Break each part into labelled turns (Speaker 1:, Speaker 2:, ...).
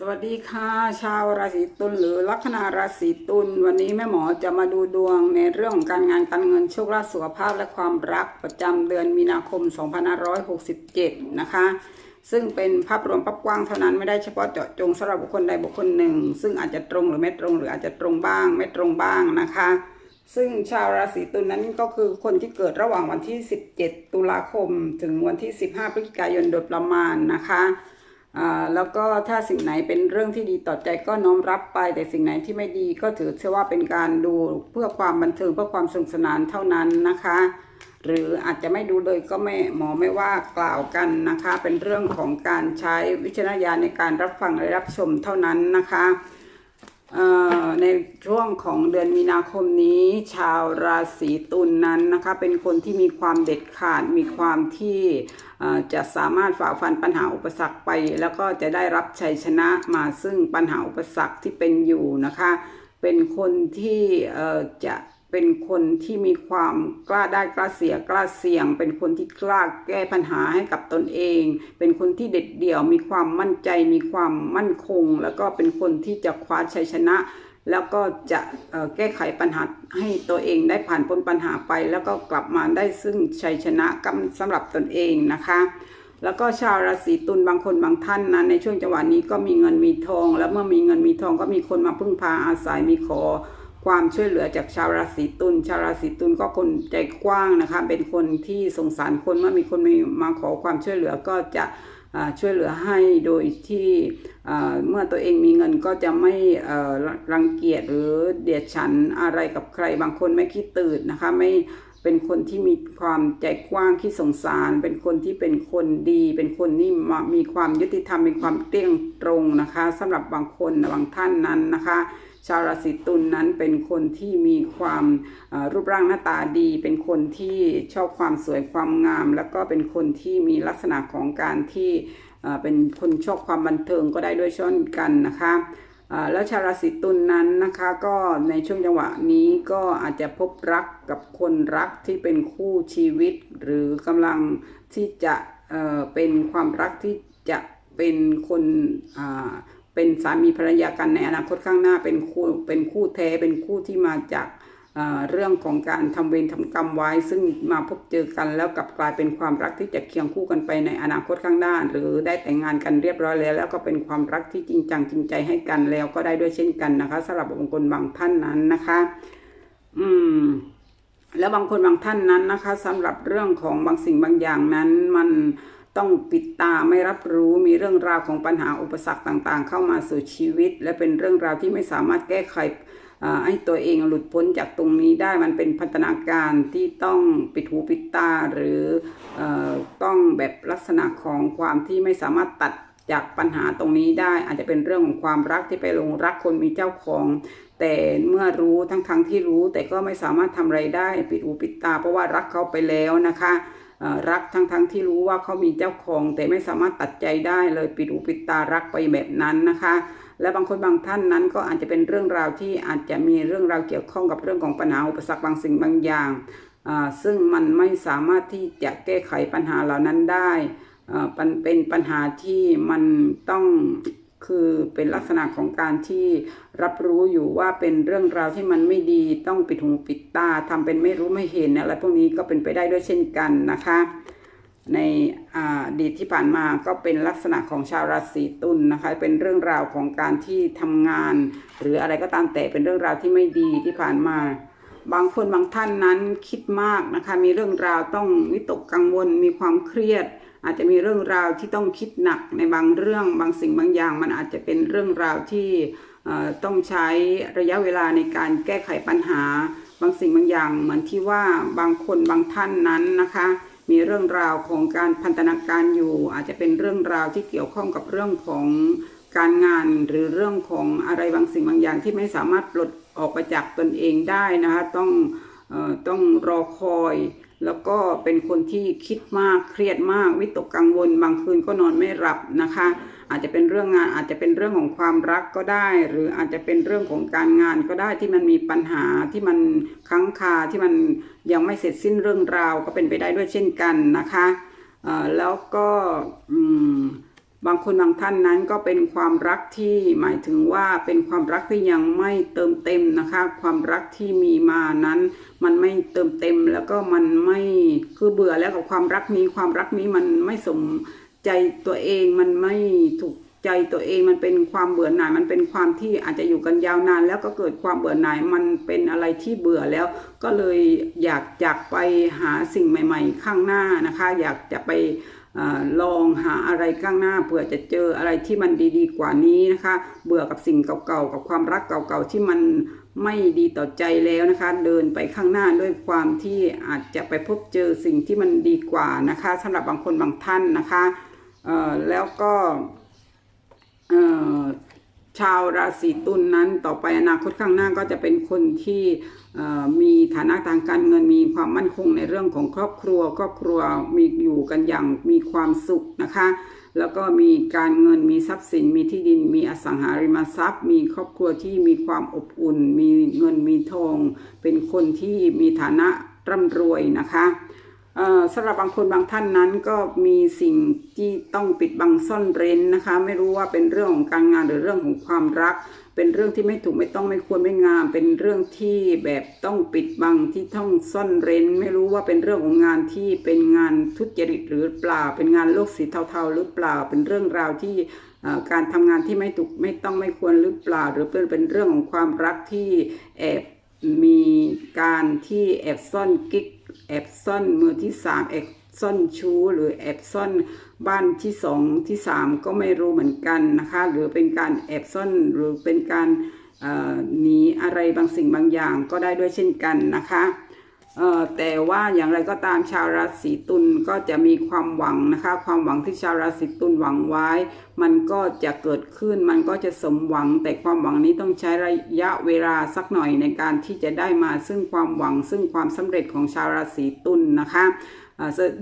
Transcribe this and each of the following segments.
Speaker 1: สวัสดีค่ะ ชาวราศีตุลหรือลัคนาราศีตุลวันนี้แม่หมอจะมาดูดวงในเรื่องของการงานการเงินโชคลาภสุขภาพและความรักประจำเดือนมีนาคม 2567 นะคะ ซึ่งเป็นภาพรวมภาพกว้างเท่านั้นไม่ได้เฉพาะเจาะจงสำหรับบุคคลใดบุคคลหนึ่ง ซึ่งอาจจะตรงหรือไม่ตรงหรืออาจจะตรงบ้างไม่ตรงบ้างนะคะ ซึ่งชาวราศีตุลนั้นก็คือคนที่เกิดระหว่างวันที่ 17 ตุลาคม ถึงวันที่ 15 พฤศจิกายนโดยประมาณนะคะ แล้วก็ถ้าสิ่งไหนเป็นเรื่องที่ดีต่อใจก็น้อมรับไป แต่สิ่งไหนที่ไม่ดีก็ถือเชื่อว่าเป็นการดูเพื่อความบันเทิงเพื่อความสนุกสนานเท่านั้นนะคะ หรืออาจจะไม่ดูเลยก็ไม่หมอไม่ว่ากล่าวกันนะคะ เป็นเรื่องของการใช้วิจารณญาณในการรับฟังและรับชมเท่านั้นนะคะ ในช่วงของเดือนมีนาคมนี้ ชาวราศีตุลนนั้นนะคะ เป็นคนที่มีความเด็ดขาดมีความที่จะสามารถฝ่าฟันปัญหาอุปสรรคไป แล้วก็จะได้รับชัยชนะมาซึ่งปัญหาอุปสรรคที่เป็นอยู่นะคะ เป็นคนที่จะ เป็นคนที่มีความกล้าได้กล้าเสียกล้าเสี่ยง เป็นคนที่กล้าแก้ปัญหาให้กับตนเอง เป็นคนที่เด็ดเดี่ยว มีความมั่นใจ มีความมั่นคง แล้วก็เป็นคนที่จะคว้าชัยชนะ แล้วก็จะแก้ไขปัญหาให้ตัวเองได้ผ่านพ้นปัญหาไป แล้วก็กลับมาได้ซึ่งชัยชนะกำสำหรับตนเองนะคะแล้วก็ชาวราศีตุลบางคนบางท่านนะในช่วงจังหวะนี้ก็มีเงินมีทอง แล้วเมื่อมีเงินมีทองก็มีคนมาพึ่งพาอาศัยมีขอ ความช่วยเหลือจากชาวราศีตุล ชาวราศีตุลก็คนใจกว้างนะคะ เป็นคนที่สงสารคนเมื่อมีคนมีมาขอความช่วยเหลือก็จะช่วยเหลือให้โดยที่เมื่อตัวเองมีเงินก็จะไม่รังเกียจหรือเดียดฉันอะไรกับใครบางคนไม่คิดตื่นนะคะไม่เป็นคนที่มีความใจกว้างที่สงสาร เป็นคนที่เป็นคนดี เป็นคนที่มีความยุติธรรมมีความเที่ยงตรงนะคะสำหรับบางคนบางท่านนั้นนะคะ ชาวราศีตุลนนั้นเป็นคนที่มีความรูปร่างหน้าตาดี เป็นคนที่ชอบความสวยความงาม แล้วก็เป็นคนที่มีลักษณะของการที่เป็นคนชอบความบันเทิงก็ได้ด้วยเช่นกันนะคะแล้วชาวราศีตุลนนั้นนะคะก็ในช่วงจังหวะนี้ก็อาจจะพบรักกับคนรักที่เป็นคู่ชีวิต หรือกำลังที่จะเเป็นความรักที่จะเป็นคน เป็นสามีภรรยากันในอนาคตข้างหน้าเป็นคู่เป็นคู่แท้เป็นคู่ที่มาจากเรื่องของการทำเวรทำกรรมไว้ ซึ่งมาพบเจอกันแล้วกลับกลายเป็นความรักที่จะเคียงคู่กันไปในอนาคตข้างหน้า หรือได้แต่งงานกันเรียบร้อยแล้ว แล้วก็เป็นความรักที่จริงจังจริงใจให้กันแล้วก็ได้ด้วยเช่นกันนะคะสำหรับบางคนบางท่านนั้นนะคะ อืม แล้วบางคนบางท่านนั้นนะคะสำหรับเรื่องของบางสิ่งบางอย่างนั้นมัน ต้องปิดตาไม่รับรู้มีเรื่องราวของปัญหาอุปสรรคต่างๆ เข้ามาสู่ชีวิต และเป็นเรื่องราวที่ไม่สามารถแก้ไขอ่าให้ตัวเองหลุดพ้นจากตรงนี้ได้มันเป็นพัฒนาการที่ต้องปิดหูปิดตา หรืออ่อต้องแบบลักษณะของความที่ไม่สามารถตัดจากปัญหาตรงนี้ได้ อาจจะเป็นเรื่องของความรักที่ไปลงรักคนมีเจ้าของ แต่เมื่อรู้ทั้งๆทที่รู้ แต่ก็ไม่สามารถทำอะไรได้ ปิดหูปิดตา เพราะว่ารักเขาไปแล้วนะคะ รักทั้งๆทที่รู้ว่าเขามีเจ้าของ แต่ไม่สามารถตัดใจได้เลยปิดหูปิดตารักไปแบบนั้นนะคะ และบางคนบางท่านนั้นก็อาจจะเป็นเรื่องราวที่อาจจะมีเรื่องราวเกี่ยวข้องกับเรื่องของปัญหาอุปสรรคบางสิ่งบางอย่างซึ่งมันไม่สามารถที่จะแก้ไขปัญหาเหล่านั้นได้เป็นปัญหาที่มันต้อง คือเป็นลักษณะของการที่รับรู้อยู่ว่าเป็นเรื่องราวที่มันไม่ดีต้องปิดหูปิดตาทำเป็นไม่รู้ไม่เห็นอะไรพวกนี้ก็เป็นไปได้ด้วยเช่นกันนะคะ ในอดีตที่ผ่านมาก็เป็นลักษณะของชาวราศีตุลนะคะ เป็นเรื่องราวของการที่ทำงาน หรืออะไรก็ตามแต่เป็นเรื่องราวที่ไม่ดีที่ผ่านมา บางคนบางท่านนั้นคิดมากนะคะ มีเรื่องราวต้องวิตกกังวล มีความเครียด อาจจะมีเรื่องราวที่ต้องคิดหนักในบางเรื่องบางสิ่งบางอย่าง มันอาจจะเป็นเรื่องราวที่ต้องใช้ระยะเวลาในการแก้ไขปัญหา บางสิ่งบางอย่าง เหมือนที่ว่าบางคนบางท่านนั้นนะคะ มีเรื่องราวของการพันธนาการอยู่ อาจจะเป็นเรื่องราวที่เกี่ยวข้องกับเรื่องของการงานหรือเรื่องของอะไรบางสิ่งบางอย่างที่ไม่สามารถปลด ออกไปจากตนเองได้นะคะต้องอต้องรอคอย แล้วก็เป็นคนที่คิดมากเครียดมากวิตกกังวล บางคืนก็นอนไม่หลับนะคะ อาจจะเป็นเรื่องงานอาจจะเป็นเรื่องของความรักก็ได้ หรืออาจจะเป็นเรื่องของการงานก็ได้ที่มันมีปัญหาที่มันค้างคาที่มันยังไม่เสร็จสิ้นเรื่องราวก็เป็นไปได้ด้วยเช่นกันนะคะแล้วก็อืม บางคนบางท่านนั้นก็เป็นความรักที่หมายถึงว่าเป็นความรักที่ยังไม่เติมเต็มนะคะ ความรักที่มีมานั้น มันไม่เติมเต็มแล้วก็มันไม่คือเบื่อแล้วกับความรักนี้ความรักนี้มันไม่สมใจตัวเองมันไม่ถูกใจตัวเองมันเป็นความเบื่อหน่ายมันเป็นความที่อาจจะอยู่กันยาวนาน แล้วก็เกิดความเบื่อหน่ายมันเป็นอะไรที่เบื่อแล้ว ก็เลยอยากอยากไปหาสิ่งใหม่ ๆ ข้างหน้านะคะ อยากจะไป อลองหาอะไรข้างหน้าเผื่อจะเจออะไรที่มันดีๆกว่านี้นะคะ เบื่อกับสิ่งเก่าๆกับความรักเก่าๆที่มันไม่ดีต่อใจแล้วนะคะ เดินไปข้างหน้าด้วยความที่อาจจะไปพบเจอสิ่งที่มันดีกว่านะคะสำหรับบางคนบางท่านนะคะแล้วก็ ชาวราศีตุลนนั้นต่อไปอนาคตข้างหน้าก็จะเป็นคนที่มีฐานะทางการเงินมีความมั่นคงในเรื่องของครอบครัว ครอบครัวมีอยู่กันอย่างมีความสุขนะคะ แล้วก็มีการเงินมีทรัพย์สินมีที่ดินมีอสังหาริมทรัพย์ มีครอบครัวที่มีความอบอุ่น มีเงินมีทอง เป็นคนที่มีฐานะร่ำรวยนะคะ สำหรับบางคนบางท่านนั้นก็มีสิ่งที่ต้องปิดบังซ่อนเร้นนะคะ ไม่รู้ว่าเป็นเรื่องของการงานหรือเรื่องของความรัก เป็นเรื่องที่ไม่ถูกไม่ต้องไม่ควรไม่งาม เป็นเรื่องที่แบบต้องปิดบังที่ต้องซ่อนเร้น ไม่รู้ว่าเป็นเรื่องของงานที่เป็นงานทุจริตหรือเปล่า เป็นงานโลกสีเทาๆหรือเปล่า เป็นเรื่องราวที่การทำงานที่ไม่ถูกไม่ต้องไม่ควรหรือเปล่า หรือเป็นเป็นเรื่องของความรักที่แอบมีการที่แอบซ่อนกิ๊ก แอบซ่อนมือที่สามแอบซ่อนชู้หรือแอบซ่อนบ้านที่สองที่สามก็ไม่รู้เหมือนกันนะคะ หรือเป็นการแอบซ่อนหรือเป็นการหนีอะไรบางสิ่งบางอย่างก็ได้ด้วยเช่นกันนะคะ แต่ว่าอย่างไรก็ตามชาวราศีตุลก็จะมีความหวังนะคะ ความหวังที่ชาวราศีตุลหวังไว้ มันก็จะเกิดขึ้นมันก็จะสมหวัง แต่ความหวังนี้ต้องใช้ระยะเวลาสักหน่อยในการที่จะได้มาซึ่งความหวัง ซึ่งความสำเร็จของชาวราศีตุลนะคะ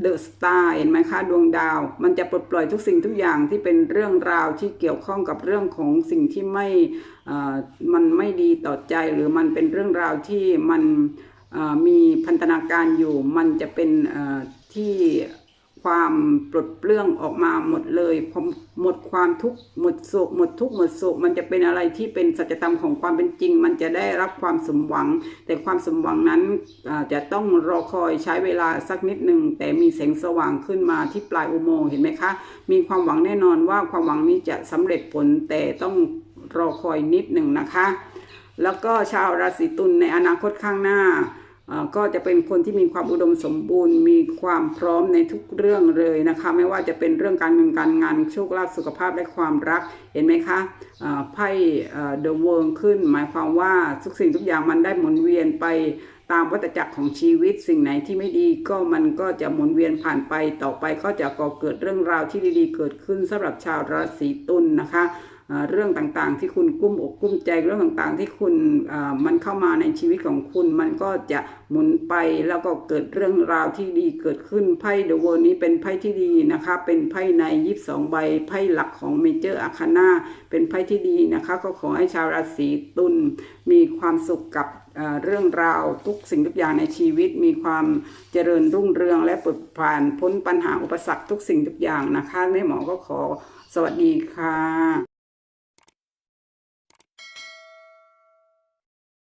Speaker 1: เดอะสตาร์เห็นไหมคะดวงดาว มันจะปลดปล่อยทุกสิ่งทุกอย่างที่เป็นเรื่องราวที่เกี่ยวข้องกับเรื่องของสิ่งที่ไม่เอ่อมันไม่ดีต่อใจหรือมันเป็นเรื่องราวที่มัน มีพันธนาการอยู่ มันจะเป็นที่ความปลดเปลื้องออกมาหมดเลยพอหมดความทุกข์หมดโศกหมดทุกข์หมดโศกมันจะเป็นอะไรที่เป็นสัจธรรมของความเป็นจริง มันจะได้รับความสมหวัง แต่ความสมหวังนั้นจะต้องรอคอยใช้เวลาสักนิดหนึ่งแต่มีแสงสว่างขึ้นมาที่ปลายอุโมงค์เห็นไหมคะ มีความหวังแน่นอนว่าความหวังนี้จะสำเร็จผลแต่ต้องรอคอยนิดหนึ่งนะคะ แล้วก็ชาวราศีตุลในอนาคตข้างหน้า ก็จะเป็นคนที่มีความอุดมสมบูรณ์ มีความพร้อมในทุกเรื่องเลยนะคะ ไม่ว่าจะเป็นเรื่องการเงินการงานโชคลาภสุขภาพและความรักเห็นไหมคะไพ่เดอะเวิร์ขึ้น หมายความว่าทุกสิ่งทุกอย่างมันได้หมุนเวียนไปตามวัฏจักรของชีวิตสิ่งไหนที่ไม่ดีก็มันก็จะหมุนเวียนผ่านไปต่อไปก็จะก่อเกิดเรื่องราวที่ดีๆ เกิดขึ้นสำหรับชาวราศีตุลนะคะ เรื่องต่างๆ ที่คุณกุ้มอกกุ้มใจเรื่องต่างๆ ที่คุณมันเข้ามาในชีวิตของคุณ มันก็จะหมุนไปแล้วก็เกิดเรื่องราวที่ดีเกิดขึ้นไพ่เดอะเวิร์นี้เป็นไพ่ที่ดีนะคะเป็นไพ่ในยีิบสองใบไพ่หลักของเมเจอร์อาคาน่าเป็นไพ่ที่ดีนะคะ ก็ขอให้ชาวราศีตุลมีความสุขกับเอ่อเรื่องราวทุกสิ่งทุกอย่างในชีวิตมีความเจริญรุ่งเรืองและปลดผ่านพ้นปัญหาอุปสรรคทุกสิ่งทุกอย่างนะคะแม่หมอก็ขอสวัสดีค่ะ